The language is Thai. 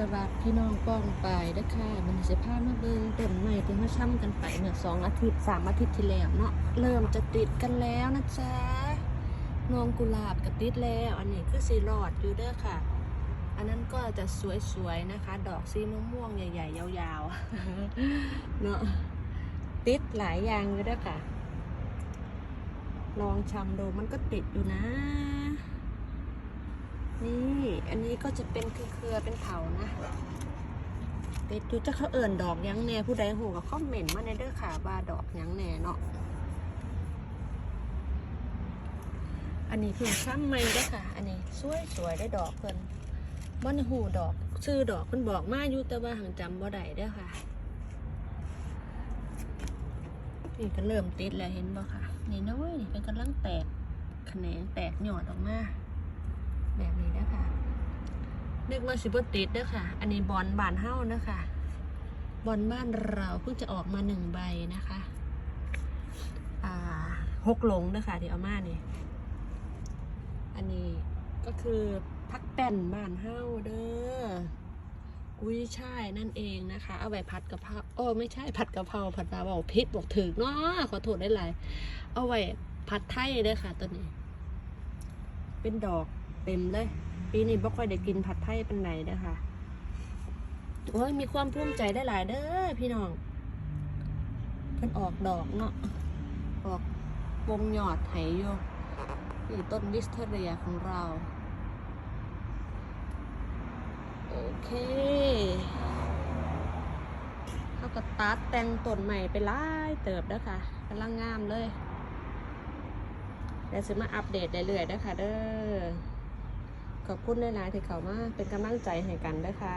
สวัสดีพี่น้องป้องไปเด้ค่ะมันจะพามาเบิ่งต้นไม้ที่มาช่ำกันไปเมื่อสองอาทิตย์สามอาทิตย์ที่แล้วเนาะเริ่มจะติดกันแล้วนะจ๊ะนวงกุหลาบก็ติดแล้ว อันนี้คือสีหลอดอยู่เด้อค่ะ อันนั้นก็จะสวยๆนะคะ ดอกสีม่วงๆใหญ่ๆยาวๆเนาะติดหลายอย่างอยู่เด้อค่ะ ลองชำดูมันก็ติดอยู่นะ อันนี้ก็จะเป็นเครือเป็นเถานะติดอยู่จะเขาเอิ่นดอกยังแหน่ผู้ใดหูก็คอมเมนต์มาในเด้อค่ะว่าดอกยังแหน่เนาะอันนี้คือช่ำไม่ด้อค่ะ อันนี้สวยสวยๆได้ดอกเพิ่นบ่ในหูดอก ชื่อดอกเพิ่นบอกมาอยู่แต่ว่าหังจำบ่ได้เด้อค่ะนี่ก็เริ่มติดแล้วเห็นบ่ค่ะนี่น้อยนี่เป็นกำลังแตกแขนงแตกหยอดออกมาแบบนี้นะคะ นึกว่าสิบติดเด้อค่ะ อันนี้บอลบานเฮ้านะคะบอลบ้านเราเพิ่งจะออกมาหนึ่งใบนะคะอ่าหกหลงเด้อค่ะที่เอามาเนี่ยอันนี้ก็คือพักแป้นบ้านเฮ้าเด้อกุ้ยช่ายนั่นเองนะคะ เอาไว้ผัดกะเพราโอ้ไม่ใช่ผัดกะเพราผัดปลาบอกพิษบอกถึงเนาะขอโทษได้หลายเอาไว้ผัดไทยเด้อค่ะตัวนี้ เป็นดอกเต็มเลย ปีนี้บ่ค่อยได้กินผัดไทยเป็นไหนเด้อค่ะโอ้ยมีความภูมิใจได้หลายเด้อพี่น้องเพิ่นออกดอกเนาะออกวงหยอดไหอยู่นี่ต้นวิสเทเรียของเรา โอเคเขาก็ตัดแต่งต้นใหม่ไปหลายเติบเด้อค่ะกำลังงามเลยเดี๋ยวจะมาอัปเดตเรื่อยๆนะคะเด้อ ขอบคุณหลายๆที่เขามาเป็นกำลังใจให้กันด้วยค่ะ